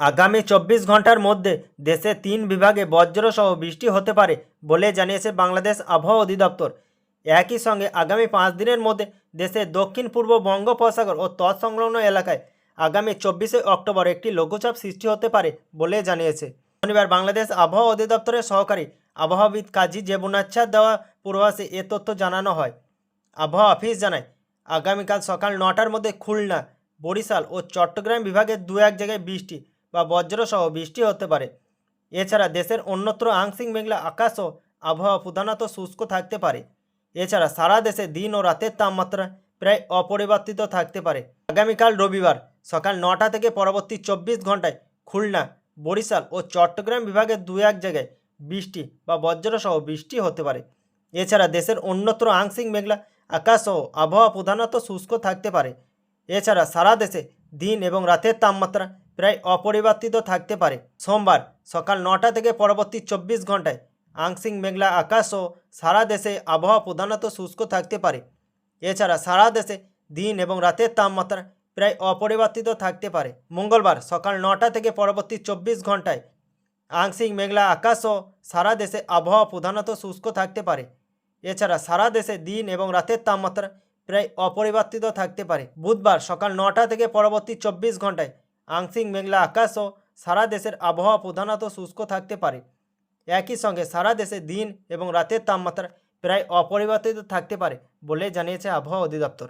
আগামী চব্বিশ ঘণ্টার মধ্যে দেশে তিন বিভাগে বজ্রসহ বৃষ্টি হতে পারে বলে জানিয়েছে বাংলাদেশ আবহাওয়া অধিদপ্তর। একই সঙ্গে আগামী পাঁচ দিনের মধ্যে দেশের দক্ষিণ পূর্ব বঙ্গোপসাগর ও তৎসংলগ্ন এলাকায় আগামী চব্বিশে অক্টোবর একটি লঘুচাপ সৃষ্টি হতে পারে বলে জানিয়েছে। শনিবার বাংলাদেশ আবহাওয়া অধিদপ্তরের সহকারী আবহাওয়াবিদ কাজী জেবুনাচ্ছাদ দেওয়া পূর্বাসে এ তথ্য জানানো হয়। আবহাওয়া অফিস জানায়, আগামীকাল সকাল নটার মধ্যে খুলনা, বরিশাল ও চট্টগ্রাম বিভাগের দু এক জায়গায় বৃষ্টি বা বজ্রসহ বৃষ্টি হতে পারে। এছাড়া দেশের অন্যত্র আংশিক মেঘলা আকাশ ও আবহাওয়া প্রধানত শুষ্ক থাকতে পারে। এছাড়া সারা দেশে দিন ও রাতের তাপমাত্রা প্রায় অপরিবর্তিত থাকতে পারে। আগামীকাল রবিবার সকাল নটা থেকে পরবর্তী চব্বিশ ঘন্টায় খুলনা, বরিশাল ও চট্টগ্রাম বিভাগের দু এক জায়গায় বৃষ্টি বা বজ্রসহ বৃষ্টি হতে পারে। এছাড়া দেশের অন্যত্র আংশিক মেঘলা আকাশ ও আবহাওয়া প্রধানত শুষ্ক থাকতে পারে। এছাড়া সারা দেশে দিন এবং রাতের তাপমাত্রা প্রায় অপরিবর্তিত থাকতে পারে। সোমবার সকাল নটা থেকে পরবর্তী চব্বিশ ঘন্টায় আংশিক মেঘলা আকাশ ও সারা দেশে আবহাওয়া প্রধানত শুষ্ক থাকতে পারে। এছাড়া সারা দেশে দিন এবং রাতের তাপমাত্রা প্রায় অপরিবর্তিত থাকতে পারে। মঙ্গলবার সকাল নটা থেকে পরবর্তী চব্বিশ ঘন্টায় আংশিক মেঘলা আকাশ ও সারা দেশে আবহাওয়া প্রধানত শুষ্ক থাকতে পারে। এছাড়া সারা দেশে দিন এবং রাতের তাপমাত্রা প্রায় অপরিবর্তিত থাকতে পারে। বুধবার সকাল নটা থেকে পরবর্তী চব্বিশ ঘন্টায় আংশিক মেঘলা আকাশ ও সারা দেশের আবহাওয়া প্রধানত শুষ্ক থাকতে পারে। একই সঙ্গে সারা দেশে দিন এবং রাতের তাপমাত্রা প্রায় অপরিবর্তিত থাকতে পারে বলে জানিয়েছে আবহাওয়া অধিদপ্তর।